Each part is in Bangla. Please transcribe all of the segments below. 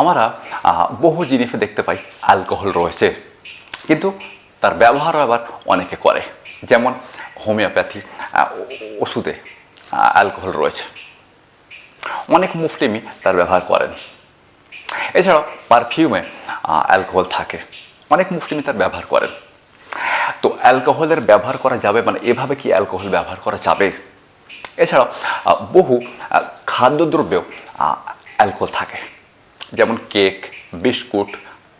আমরা বহু জিনিসে দেখতে পাই অ্যালকোহল রয়েছে। কিন্তু তার ব্যবহারও আবার অনেকে করে। যেমন হোমিওপ্যাথি ওষুধে অ্যালকোহল রয়েছে। অনেক মুসলিমই তার ব্যবহার করেন। এছাড়াও পারফিউমে অ্যালকোহল থাকে। অনেক মুসলিমই তার ব্যবহার করেন। তো অ্যালকোহলের ব্যবহার করা যাবে মানে এভাবে কি অ্যালকোহল ব্যবহার করা যাবে? এছাড়াও বহু খাদ্যদ্রব্যেও অ্যালকোহল থাকে। যেমন কেক, বিস্কুট,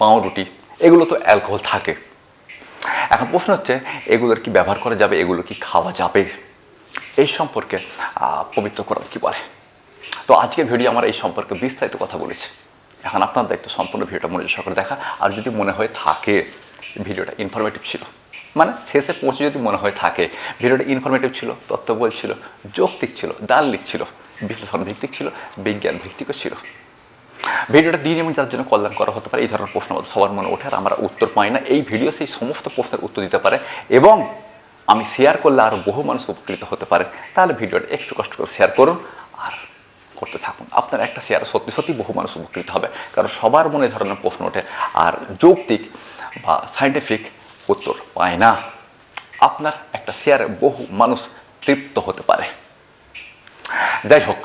পাউরুটি, এগুলো তো অ্যালকোহল থাকে। এখন প্রশ্ন হচ্ছে, এগুলোর কি ব্যবহার করা যাবে, এগুলো কি খাওয়া যাবে? এই সম্পর্কে পবিত্র কোরআন কি বলে? তো আজকের ভিডিও আমার এই সম্পর্কে বিস্তারিত কথা বলেছে। এখন আপনার দায়িত্ব সম্পূর্ণ ভিডিওটা মনোযোগ সহকারে দেখা। আর যদি মনে হয়ে থাকে, ভিডিওটা ইনফরমেটিভ ছিল মানে শেষে পৌঁছে যদি মনে হয়ে থাকে, ভিডিওটা ইনফরমেটিভ ছিল তত্ত্ববল ছিল, যৌক্তিক ছিল দাল্লিক ছিল বিশ্লেষণ ভিত্তিক ছিল বিজ্ঞান ভিত্তিকও ছিল। ভিডিওটা দিন এবং যার জন্য কল্যাণ করা হতে পারে, এই ধরনের প্রশ্ন সবার মনে ওঠে আর আমরা উত্তর পাই না। এই ভিডিও সেই সমস্ত প্রশ্নের উত্তর দিতে পারে এবং আমি শেয়ার করলে আরও বহু মানুষ উপকৃত হতে পারে। তাহলে ভিডিওটা একটু কষ্ট করে শেয়ার করুন আর করতে থাকুন। আপনার একটা শেয়ার সত্যি সত্যি বহু মানুষ উপকৃত হবে, কারণ সবার মনে ধরনের প্রশ্ন ওঠে আর যৌক্তিক বা সাইন্টিফিক উত্তর পায় না। আপনার একটা শেয়ারে বহু মানুষ তৃপ্ত হতে পারে। যাই হোক,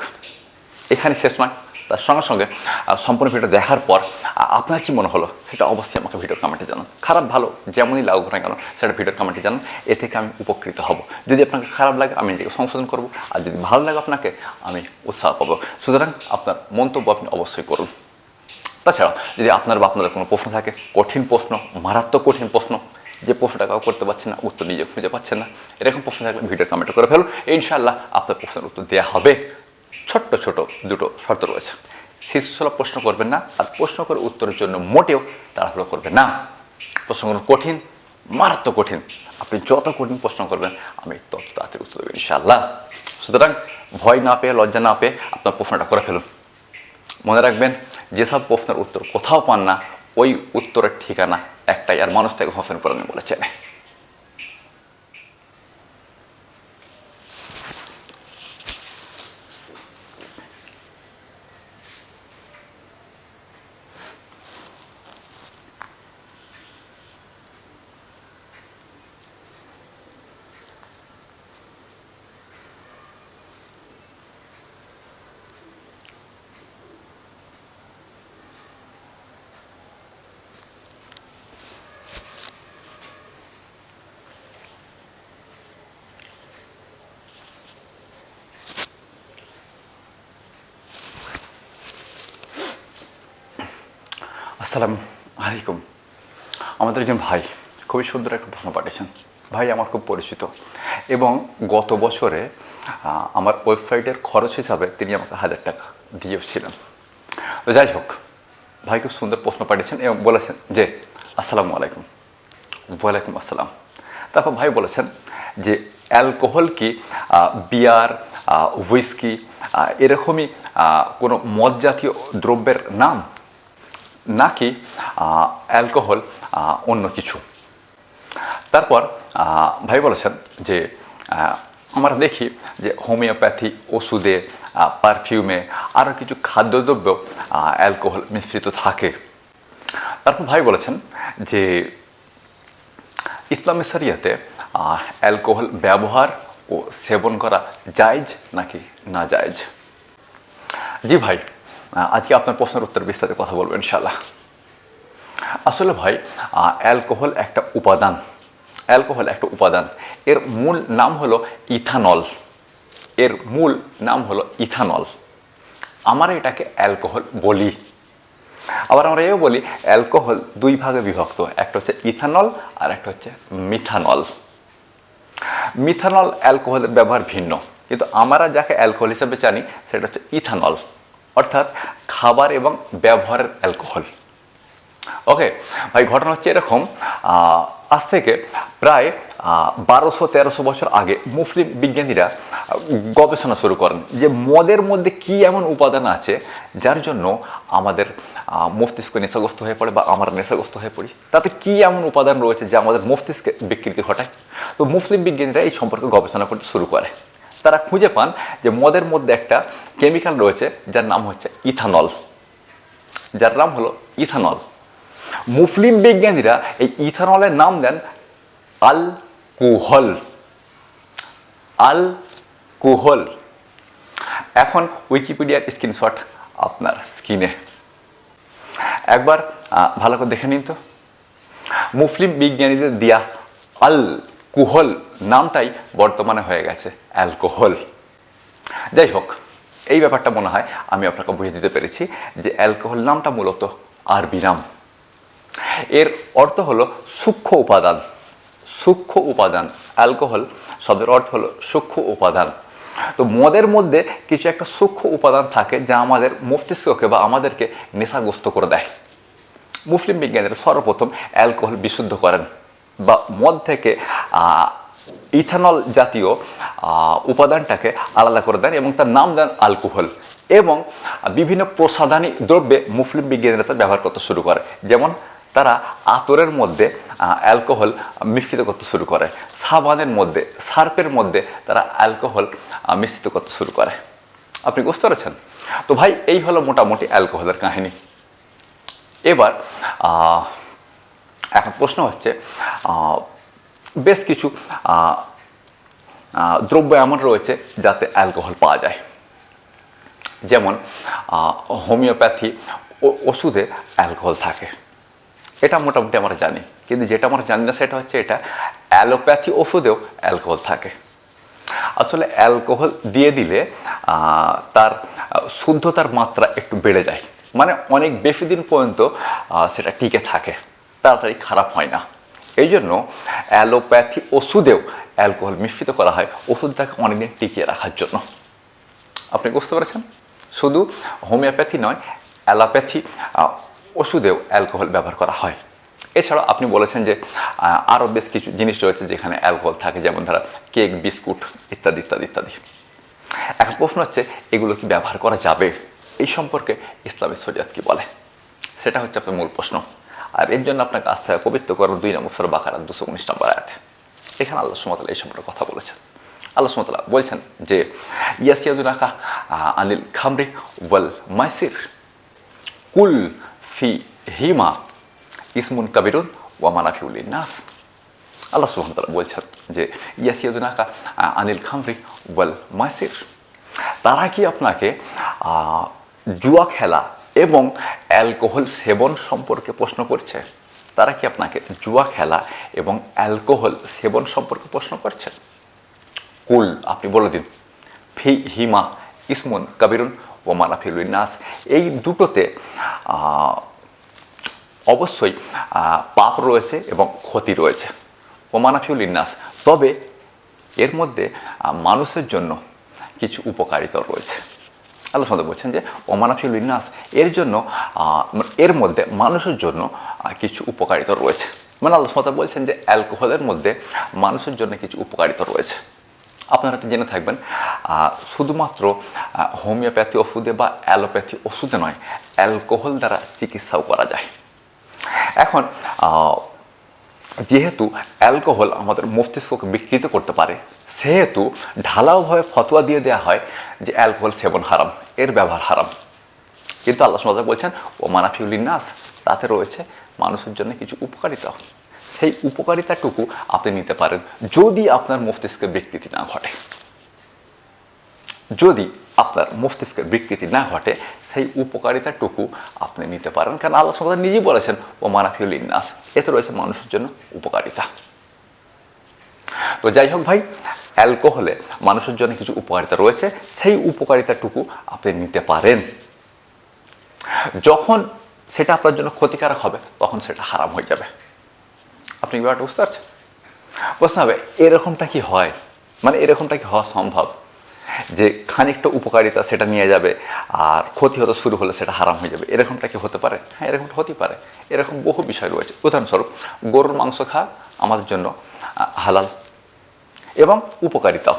এখানে শেষ নয়। তার সঙ্গে সঙ্গে সম্পূর্ণ ভিডিও দেখার পর আপনার কি মনে হলো? সেটা অবশ্যই আমাকে ভিডিওর কমেন্টে জানান। খারাপ, ভালো, যেমনই লাগুক না কেন, সেটা ভিডিওর কমেন্টে জানান। এ থেকে আমি উপকৃত হব। যদি আপনাকে খারাপ লাগে, আমি নিজেকে সংশোধন করব। আর যদি ভালো লাগে আপনাকে, আমি উৎসাহ পাবো। সুতরাং আপনার মন্তব্য আপনি অবশ্যই করুন। তাছাড়া যদি আপনার বা আপনাদের কোনো প্রশ্ন থাকে, কঠিন প্রশ্ন, মারাত্মক কঠিন প্রশ্ন, যে প্রশ্নটা কাউ করতে পারছেন না, উত্তর নিজে খুঁজে পাচ্ছেন না, এরকম প্রশ্ন থাকলে ভিডিও কমেন্ট করে ফেলুন। ইনশাআল্লাহ আপনার প্রশ্নের উত্তর দেওয়া হবে। ছোট্ট ছোট দুটো শর্ত রয়েছে। শিশুসুলভ প্রশ্ন করবেন না আর প্রশ্ন করে উত্তরের জন্য মোটেও তাড়াহুড়ো করবেন না। প্রশ্নগুলো কঠিন, মারাত্মক কঠিন। আপনি যত কঠিন প্রশ্ন করবেন, আমি তত তাড়াতাড়ি উত্তর দেবেন ইনশাআল্লাহ। সুতরাং ভয় না পেয়ে, লজ্জা না পেয়ে আপনার প্রশ্নটা করে ফেলুন। মনে রাখবেন, যেসব প্রশ্নের উত্তর কোথাও পান না, ওই উত্তরের ঠিকানা একটাই, আর মানুষ থেকে হোসেন পুরানি বলেছেন আসসালামু আলাইকুম। আমাদের একজন ভাই খুবই সুন্দর একটা প্রশ্ন পাঠিয়েছেন। ভাই আমার খুব পরিচিত এবং গত বছরে আমার ওয়েবসাইটের খরচ হিসাবে তিনি আমাকে হাজার টাকা দিয়েছিলেন। যাই হোক, ভাই খুব সুন্দর প্রশ্ন পাঠিয়েছেন এবং বলেছেন যে, আসসালামু আলাইকুম। ওয়ালাইকুম আসসালাম। তারপর ভাই বলেছেন যে, অ্যালকোহল কি বিয়ার হুইস্কি এরকমই কোনো মদ জাতীয় দ্রব্যের নাম? নাকি অ্যালকোহল অন্য কিছু? তারপর ভাই বলেছেন যে আমরা দেখি যে হোমিওপ্যাথি ওষুধে পারফিউমে আরও কিছু খাদ্যদ্রব্য অ্যালকোহল মিশ্রিত থাকে। তারপর ভাই বলেছেন যে ইসলামী শরিয়াতে আহ, অ্যালকোহল ব্যবহার ও সেবন করা জায়জ নাকি না জায়জ? জি ভাই আজকে আপনার প্রশ্নের উত্তর বিস্তারিত কথা বলব ইনশাল্লাহ আসলে ভাই অ্যালকোহল একটা উপাদান, অ্যালকোহল একটা উপাদান। এর মূল নাম হলো ইথানল। এর মূল নাম হলো ইথানল। আমরা এটাকে অ্যালকোহল বলি। আবার আমরা এও বলি, অ্যালকোহল দুই ভাগে বিভক্ত। একটা হচ্ছে ইথানল আর একটা হচ্ছে মিথানল। মিথানল অ্যালকোহলের ব্যবহার ভিন্ন। কিন্তু আমরা যাকে অ্যালকোহল হিসেবে জানি, সেটা হচ্ছে ইথানল। অর্থাৎ খাবার এবং ব্যবহারের অ্যালকোহল। ওকে ভাই, ঘটনা হচ্ছে এরকম আজ থেকে প্রায় বারোশো, তেরোশো বছর আগে মুসলিম বিজ্ঞানীরা গবেষণা শুরু করেন যে মদের মধ্যে কি এমন উপাদান আছে যার জন্য আমাদের মস্তিষ্ক নেশাগ্রস্ত হয়ে পড়ে বা আমরা নেশাগ্রস্ত হয়ে পড়ি? তাতে কি এমন উপাদান রয়েছে যা আমাদের মস্তিষ্কে বিকৃতি ঘটায়? তো মুসলিম বিজ্ঞানীরা এই সম্পর্কে গবেষণা করতে শুরু করে। তারা খুঁজে পান যে মদের মধ্যে একটা কেমিক্যাল রয়েছে যার নাম হচ্ছে ইথানল। যার নাম হলো ইথানল। মুসলিম বিজ্ঞানীরা এই ইথানলের নাম দেন আল কুহল আল কুহল এখন উইকিপিডিয়ার স্ক্রিনশট আপনার স্ক্রিনে। একবার ভালো করে দেখে নিন তো। মুসলিম বিজ্ঞানীদের দিয়া আল কুহল নামটাই বর্তমানে হয়ে গেছে অ্যালকোহল। যাই হোক, এই ব্যাপারটা মনে হয় আমি আপনাকে বুঝিয়ে দিতে পেরেছি যে অ্যালকোহল নামটা মূলত আরবি নাম। এর অর্থ হলো সূক্ষ্ম উপাদান। সূক্ষ্ম উপাদান। অ্যালকোহল শব্দের অর্থ হলো সূক্ষ্ম উপাদান। তো মদের মধ্যে কিছু একটা সূক্ষ্ম উপাদান থাকে যা আমাদের মস্তিষ্ককে বা আমাদেরকে নেশাগ্রস্ত করে দেয়। মুসলিম বিজ্ঞানীরা সর্বপ্রথম অ্যালকোহল বিশুদ্ধ করেন বা মদ থেকে ইথানল জাতীয় উপাদানটাকে আলাদা করে দেন এবং তার নাম দেন আলকোহল এবং বিভিন্ন প্রসাদানী দ্রব্যে মুসলিম বিজ্ঞানীরা তা ব্যবহার করতে শুরু করে। যেমন তারা আতরের মধ্যে অ্যালকোহল মিশ্রিত করতে শুরু করে। সাবানের মধ্যে, সার্পের মধ্যে তারা অ্যালকোহল মিশ্রিত করতে শুরু করে। আপনি বুঝতে পেরেছেন? তো ভাই, এই হলো মোটামুটি অ্যালকোহলের কাহিনী। এবার এখন প্রশ্ন হচ্ছে বেশ কিছু দ্রব্য এমন রয়েছে যাতে অ্যালকোহল পাওয়া যায়। যেমন হোমিওপ্যাথি ওষুধে অ্যালকোহল থাকে। এটা মোটামুটি আমরা জানি। কিন্তু যেটা আমরা জানি না সেটা হচ্ছে এটা অ্যালোপ্যাথি ওষুধেও অ্যালকোহল থাকে। আসলে অ্যালকোহল দিয়ে দিলে তার শুদ্ধতার মাত্রা একটু বেড়ে যায়। মানে অনেক বেশি দিন পর্যন্ত সেটা টিকে থাকে। তাড়াতাড়ি খারাপ হয় না। এই জন্য অ্যালোপ্যাথি ওষুধেও অ্যালকোহল মিশ্রিত করা হয়। ওষুধটাকে অনেকদিন টিকিয়ে রাখার জন্য। আপনি বুঝতে পেরেছেন? শুধু হোমিওপ্যাথি নয়, অ্যালোপ্যাথি ওষুধেও অ্যালকোহল ব্যবহার করা হয়। এছাড়াও আপনি বলেছেন যে আরও বেশ কিছু জিনিস রয়েছে যেখানে অ্যালকোহল থাকে, যেমন ধরা কেক, বিস্কুট ইত্যাদি ইত্যাদি ইত্যাদি। এখন প্রশ্ন হচ্ছে, এগুলো কি ব্যবহার করা যাবে? এই সম্পর্কে ইসলামী শরিয়াত কি বলে? সেটা হচ্ছে আপনার মূল প্রশ্ন। আর এর জন্য আপনাকে আস্থা পবিত্র করেন দুই নম্বর সুরা বাকারা দুশো উনিশ নম্বর আয়াতে। এখানে আল্লাহ সুমতাল এই সম্পর্কে কথা বলেছেন। আল্লাহ সুমতাল্লাহ বলছেন যে, ইয়াসিয়াদুনাকা আনিল খামরি ওয়াল মাইসির। কুল ফি হিমা ইসমুন কাবিরুন ওয়া মানাফিউল নাস আল্লাহ সুহামতাল্লাহ বলছেন যে, ইয়াসিয়াদুনাকা আনিল খামরি ওয়াল মাইসির। তারা কি আপনাকে জুয়া খেলা এবং অ্যালকোহল সেবন সম্পর্কে প্রশ্ন করছে। তারা কি আপনাকে জুয়া খেলা এবং অ্যালকোহল সেবন সম্পর্কে প্রশ্ন করছে? কুল, আপনি বলে দিন। ফি, হিমা, ইসমুন, কাবিরুন ও মানাফিল নাস এই দুটোতে অবশ্যই পাপ রয়েছে এবং ক্ষতি রয়েছে। ও মানাফিউল ইন্নাস। তবে এর মধ্যে মানুষের জন্য কিছু উপকারিতা রয়েছে। আল্লাহ সাথে বলছেন যে ওমানাফিউল ইন্নাস এর জন্য এর মধ্যে মানুষের জন্য কিছু উপকারিতা রয়েছে। মানে আল্লাহ সাথে বলছেন যে, অ্যালকোহলের মধ্যে মানুষের জন্য কিছু উপকারিতা রয়েছে। আপনারা তো জেনে থাকবেন শুধুমাত্র হোমিওপ্যাথি ওষুধে বা অ্যালোপ্যাথি ওষুধে নয়, অ্যালকোহল দ্বারা চিকিৎসাও করা যায়। এখন যেহেতু অ্যালকোহল আমাদের মস্তিষ্ককে বিকৃত করতে পারে, সেহেতু ঢালাওভাবে ফতোয়া দিয়ে দেওয়া হয় যে অ্যালকোহল সেবন হারাম, এর ব্যবহার হারাম। কিন্তু আল্লাহ সুমাতা বলছেন ও মানাফিউলিন নাস তাতে রয়েছে মানুষের জন্য কিছু উপকারিতা। সেই উপকারিতাটুকু আপনি নিতে পারেন যদি আপনার মস্তিষ্কের বিকৃতি না ঘটে। যদি আপনার মস্তিষ্কের বিকৃতি না ঘটে সেই উপকারিতাটুকু আপনি নিতে পারেন। কারণ আল্লাহ সুমাতা নিজেই বলেছেন ও মানাফিউল ইন্নাস এতে রয়েছে মানুষের জন্য উপকারিতা। তো যাই হোক ভাই, অ্যালকোহলে মানুষের জন্য কিছু উপকারিতা রয়েছে, সেই উপকারিতাটুকু আপনি নিতে পারেন। যখন সেটা আপনার জন্য ক্ষতিকারক হবে, তখন সেটা হারাম হয়ে যাবে। আপনি কি ব্যাপারটা বুঝতে পারছেন? প্রশ্ন হবে, এরকমটা কি হয়? মানে এরকমটা কি হওয়া সম্ভব? যে খানিকটা উপকারিতা সেটা নিয়ে যাবে, আর ক্ষতি হতে শুরু হলে সেটা হারাম হয়ে যাবে। এরকমটা কি হতে পারে? হ্যাঁ এরকমটা হতেই পারে। এরকম বহু বিষয় রয়েছে। উদাহরণস্বরূপ, গরুর মাংস খাওয়া আমাদের জন্য হালাল এবং উপকারিতাও।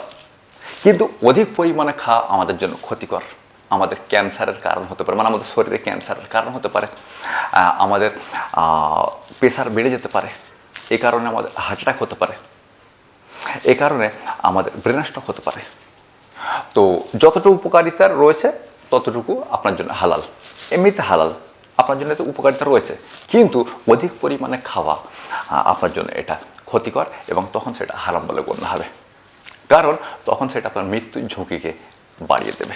কিন্তু অধিক পরিমাণে খাওয়া আমাদের জন্য ক্ষতিকর। আমাদের ক্যান্সারের কারণ হতে পারে মানে আমাদের শরীরে ক্যান্সারের কারণ হতে পারে। আমাদের প্রেশার বেড়ে যেতে পারে। এ কারণে আমাদের হার্ট অ্যাটাক হতে পারে। এ কারণে আমাদের ব্রেন স্ট্রোক হতে পারে। তো যতটুকু উপকারিতা রয়েছে, ততটুকু আপনার জন্য হালাল। এমনিতে হালাল। আপনার জন্য তো উপকারিতা রয়েছে। কিন্তু অধিক পরিমাণে খাওয়া আপনার জন্য এটা ক্ষতিকর এবং তখন সেটা হারাম বলে গণ্য হবে। কারণ তখন সেটা আপনার মৃত্যুর ঝুঁকিকে বাড়িয়ে দেবে।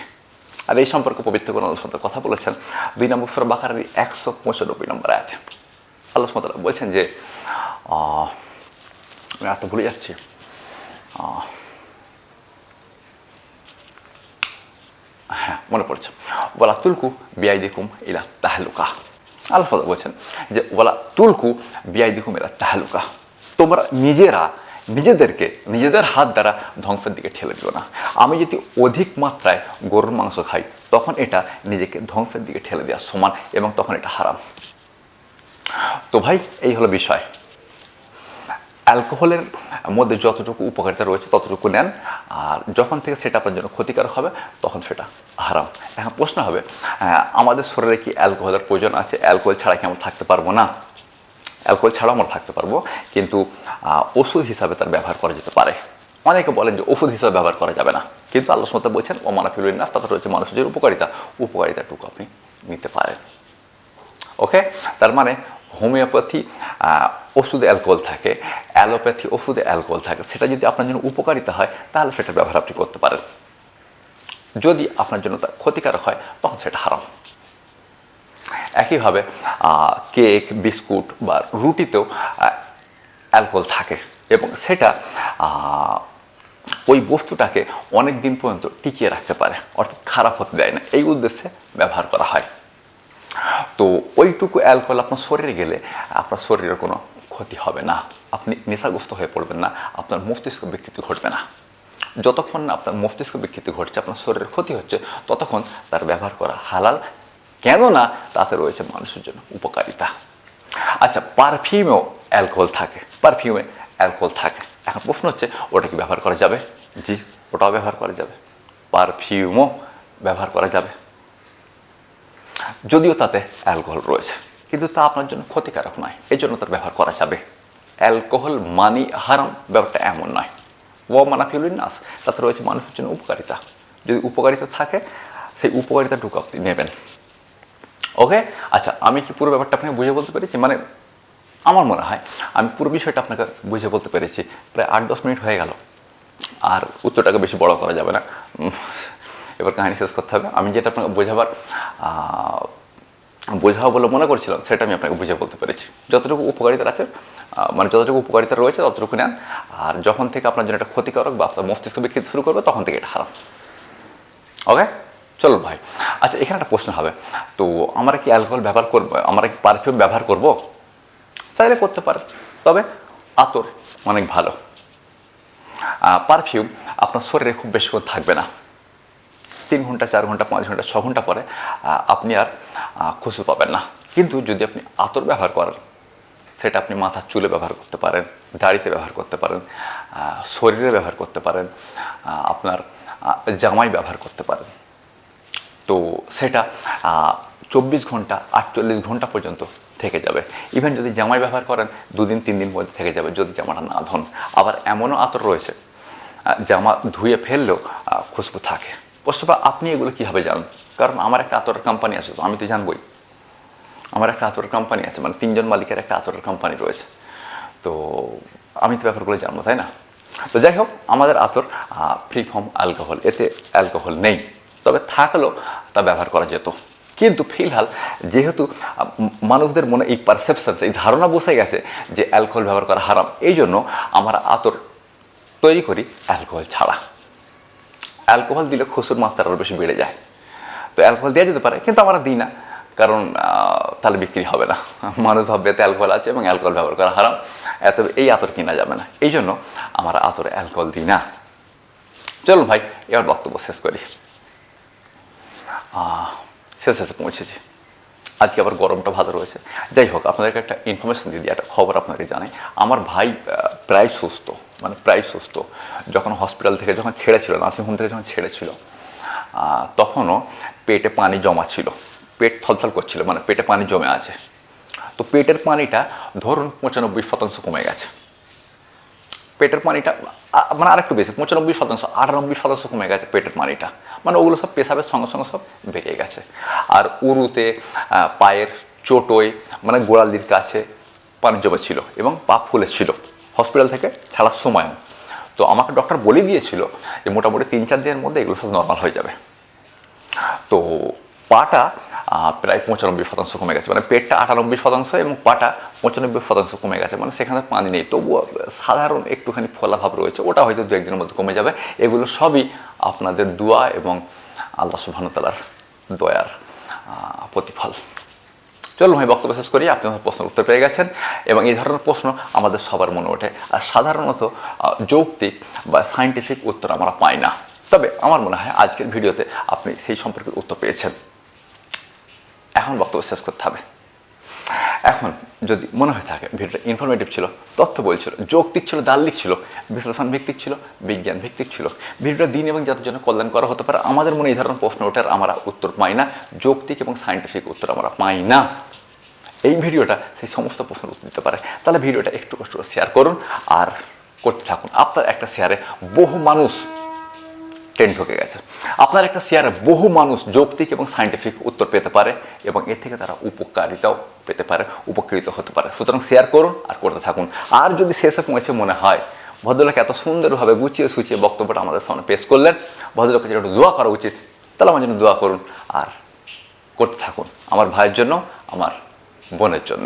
আর এই সম্পর্কে পবিত্র কোন সাথে কথা বলেছেন, দুই নম্বর সুরা বাকারের একশো পঁচানব্বই নম্বর আয়াতে। সাল্লাহ বলছেন যে আমি এত ভুলে যাচ্ছি আহ, হ্যাঁ মনে পড়ছে। ওলা তুলকু বিয়াই দেখুম ইলা তাহলুকা। আল্লাহ বলছেন যে ওলা তুলকু বিয়াই দেখুম ইলা তাহলুকা। তোমরা নিজেরা, নিজেদেরকে, নিজেদের হাত দ্বারা ধ্বংসের দিকে ঠেলে দিও না। আমি যদি অধিক মাত্রায় গরুর মাংস খাই, তখন এটা নিজেকে ধ্বংসের দিকে ঠেলে দেওয়া সমান এবং তখন এটা হারাম। তো ভাই, এই হলো বিষয়। অ্যালকোহলের মধ্যে যতটুকু উপকারিতা রয়েছে, ততটুকু নেন। আর যখন থেকে সেটা আপনার জন্য ক্ষতিকারক হবে, তখন সেটা হারাম। এখন প্রশ্ন হবে আমাদের শরীরে কি অ্যালকোহলের প্রয়োজন আছে? অ্যালকোহল ছাড়া কি আমরা থাকতে পারব না? অ্যালকোহল ছাড়াও আমরা থাকতে পারব, কিন্তু ওষুধ হিসাবে তার ব্যবহার করা যেতে পারে। অনেকে বলেন যে ওষুধ হিসাবে ব্যবহার করা যাবে না। কিন্তু আল্লাহ মতো বলছেন ও মানাফিলুল নাস তাতে রয়েছে মানুষের উপকারিতা। উপকারিতাটুকু আপনি নিতে পারেন। ওকে? তার মানে হোমিওপ্যাথি ওষুধে অ্যালকোহল থাকে, অ্যালোপ্যাথি, ওষুধে অ্যালকোহল থাকে, সেটা যদি আপনার জন্য উপকারিতা হয়, তাহলে সেটা ব্যবহার আপনি করতে পারেন। যদি আপনার জন্য তা ক্ষতিকারক হয়, তখন সেটা হারাম। একইভাবে কেক, বিস্কুট বা রুটিতেও অ্যালকোহল থাকে এবং সেটা ওই বস্তুটাকে অনেক দিন পর্যন্ত টিকিয়ে রাখতে পারে, অর্থাৎ খারাপ হতে দেয় না। এই উদ্দেশ্যে ব্যবহার করা হয়। তো ওইটুকু অ্যালকোহল আপনার শরীরে গেলে আপনার শরীরের কোনো ক্ষতি হবে না। আপনি নেশাগ্রস্ত হয়ে পড়বেন না, আপনার মস্তিষ্ক বিকৃতি ঘটবে না। যতক্ষণ না আপনার মস্তিষ্ক বিকৃতি ঘটছে, আপনার শরীরের ক্ষতি হচ্ছে, ততক্ষণ তার ব্যবহার করা হালাল। কেননা তাতে রয়েছে মানুষের জন্য উপকারিতা। আচ্ছা পারফিউমেও অ্যালকোহল থাকে, পারফিউমে অ্যালকোহল থাকে। এখন প্রশ্ন হচ্ছে, ওটা কি ব্যবহার করা যাবে? জি, ওটাও ব্যবহার করা যাবে। পারফিউমও ব্যবহার করা যাবে। যদিও তাতে অ্যালকোহল রয়েছে, কিন্তু তা আপনার জন্য ক্ষতিকারক নয়। এই জন্য তার ব্যবহার করা যাবে। অ্যালকোহল মানি হারাম ব্যাপারটা এমন নয়। ও মানাফিউলিন নাস, তাতে রয়েছে মানুষের জন্য উপকারিতা। যদি উপকারিতা থাকে, সেই উপকারিতাটুকু আপনি নেবেন। ওকে? আচ্ছা আমি কি পুরো ব্যাপারটা আপনাকে বুঝে বলতে পেরেছি? মানে আমার মনে হয়, আমি পুরো বিষয়টা আপনাকে বুঝে বলতে পেরেছি। প্রায় আট দশ মিনিট হয়ে গেল। আর উত্তরটাকে বেশি বড় করা যাবে না। এবার কাহিনী শেষ করতে হবে। আমি যেটা আপনাকে বোঝাবার বোঝাও বলে মনে করছিলাম, সেটা আমি আপনাকে বুঝে বলতে পেরেছি। যতটুকু উপকারিতা আছে মানে যতটুকু উপকারিতা রয়েছে, ততটুকু নেন। আর যখন থেকে আপনার জন্য এটা ক্ষতিকারক বা আপনার মস্তিষ্ক বিকৃতি শুরু করবে, তখন থেকে এটা হারাম ওকে? চলো ভাই। আচ্ছা এখানে একটা প্রশ্ন হবে। তো আমরা কি অ্যালকোহল ব্যবহার করব, আমরা কি পারফিউম ব্যবহার করব? চাইলে করতে পারেন। তবে আতর অনেক ভালো। পারফিউম আপনার শরীরে খুব বেশিক্ষণ থাকবে না। তিন ঘণ্টা, চার ঘণ্টা, পাঁচ ঘণ্টা, ছ ঘণ্টা পরে আপনি আর খুশি পাবেন না। কিন্তু যদি আপনি আতর ব্যবহার করেন, সেটা আপনি মাথার চুলে ব্যবহার করতে পারেন, দাড়িতে ব্যবহার করতে পারেন শরীরে ব্যবহার করতে পারেন আপনার জামাই ব্যবহার করতে পারেন। তো সেটা চব্বিশ ঘণ্টা, আটচল্লিশ ঘণ্টা পর্যন্ত থেকে যাবে। ইভেন যদি জামাই ব্যবহার করেন, দুদিন, তিন দিন পর্যন্ত থেকে যাবে, যদি জামাটা না ধন। আবার এমনও আতর রয়েছে জামা ধুয়ে ফেললেও খুশবু থাকে। প্রশ্ন আপনি এগুলো কীভাবে জানেন? কারণ আমার একটা আতরের কোম্পানি আছে, তো আমি তো জানবই। আমার একটা আতরের কোম্পানি আছে মানে তিনজন মালিকের একটা আতরের কোম্পানি রয়েছে। তো আমি তো ব্যাপারগুলো জানব, তাই না? তো যাই হোক, আমাদের আতর ফ্রি ফর্ম অ্যালকোহল এতে অ্যালকোহল নেই। তবে থাকলেও তা ব্যবহার করা যেত। কিন্তু ফিলহাল, যেহেতু মানুষদের মনে এই পারসেপশন এই ধারণা বসে গেছে যে অ্যালকোহল ব্যবহার করা হারাম, এই জন্য আমরা আতর তৈরি করি অ্যালকোহল ছাড়া। অ্যালকোহল দিলে খুশুর মাত্রা আরও বেশি বেড়ে যায়। তো অ্যালকোহল দেওয়া যেতে পারে, কিন্তু আমরা দিই না, কারণ তাহলে বিক্রি হবে না। মানুষ ভাববে এতে অ্যালকোহল আছে এবং অ্যালকোহল ব্যবহার করা হারাম। এত, এই আতর কিনা যাবে না। এই জন্য আমরা আতরে অ্যালকোহল দিই না। চলুন ভাই, এবার বক্তব্য শেষ করি। শেষ, শেষে পৌঁছেছি। আজকে আবার গরমটা ভালো রয়েছে। যাই হোক, আপনাদেরকে একটা ইনফরমেশন দিয়ে দিই, একটা খবর আপনাকে জানাই। আমার ভাই প্রায় সুস্থ মানে প্রায় সুস্থ। যখন হসপিটাল থেকে যখন ছেড়েছিল নার্সিংহোম থেকে যখন ছেড়েছিল তখনও পেটে পানি জমা ছিল। পেট থলথল করছিল মানে পেটে পানি জমে আছে। তো পেটের পানিটা ধরুন পঁচানব্বই শতাংশ কমে গেছে। পেটের পানিটা মানে আরেকটু বেশি, পঁচানব্বই শতাংশ, আটানব্বই শতাংশ কমে গেছে পেটের পানিটা। মানে ওগুলো সব পেশাবের সঙ্গে সঙ্গে সব বেরিয়ে গেছে। আর উরুতে পায়ের চোটোয় মানে গোড়ালির কাছে পানি জমে ছিল এবং পা ফুলে ছিল হসপিটাল থেকে ছাড়ার সময়ও। তো আমাকে ডক্টর বলে দিয়েছিল যে মোটামুটি তিন চার দিনের মধ্যে এগুলো সব নর্মাল হয়ে যাবে। তো পাটা প্রায় পঁচানব্বই শতাংশ কমে গেছে। মানে পেটটা আটানব্বই শতাংশ এবং পাটা পঁচানব্বই শতাংশ কমে গেছে। মানে সেখানে পানি নেই। তবুও সাধারণ একটুখানি ফোলাভাব রয়েছে। ওটা হয়তো দু একদিনের মধ্যে কমে যাবে। এগুলো সবই আপনাদের দোয়া এবং আল্লাহ সুবাহতালার দয়ার প্রতিফল। চলুন ভাই, বক্তব্য শেষ করি, আপনি আমার প্রশ্নের উত্তর পেয়ে গেছেন এবং এই ধরনের প্রশ্ন আমাদের সবার মনে ওঠে। আর সাধারণত যৌক্তিক বা সায়েন্টিফিক উত্তর আমরা পাই না। তবে আমার মনে হয় আজকের ভিডিওতে আপনি সেই সম্পর্কে উত্তর পেয়েছেন। এখন বক্তব্য শেষ করতে হবে। এখন যদি মনে হয়ে থাকে, ভিডিওটা ইনফরমেটিভ ছিল, তথ্য বলছিল যৌক্তিক ছিল, দার্লিক ছিল, বিশ্লেষণ ভিত্তিক ছিল, বিজ্ঞান ভিত্তিক ছিল, ভিডিওটা দিন এবং যাদের জন্য কল্যাণ করা হতে পারে, আমাদের মনে এই ধরনের প্রশ্ন ওঠার আমরা উত্তর পাই না, যৌক্তিক এবং সায়েন্টিফিক উত্তর আমরা পাই না। এই ভিডিওটা সেই সমস্ত প্রশ্নের উত্তর দিতে পারে। তাহলে ভিডিওটা একটু কষ্ট করে শেয়ার করুন আর করতে থাকুন। আপনার একটা শেয়ারে বহু মানুষ ট্রেন ঢুকে গেছে। আপনার একটা শেয়ারে বহু মানুষ যৌক্তিক এবং সায়েন্টিফিক উত্তর পেতে পারে এবং এর থেকে তারা উপকারিতাও পেতে পারে, উপকৃত হতে পারে। সুতরাং শেয়ার করুন আর করতে থাকুন। আর যদি শেষে পৌঁছে মনে হয়, ভদ্রলোক এত সুন্দরভাবে গুছিয়ে সুচিয়ে বক্তব্যটা আমাদের সামনে পেশ করলেন ভদ্রলোকের জন্য একটু দোয়া করা উচিত, তাহলে আমার জন্য দোয়া করুন আর করতে থাকুন। আমার ভাইয়ের জন্য, আমার বোনের জন্য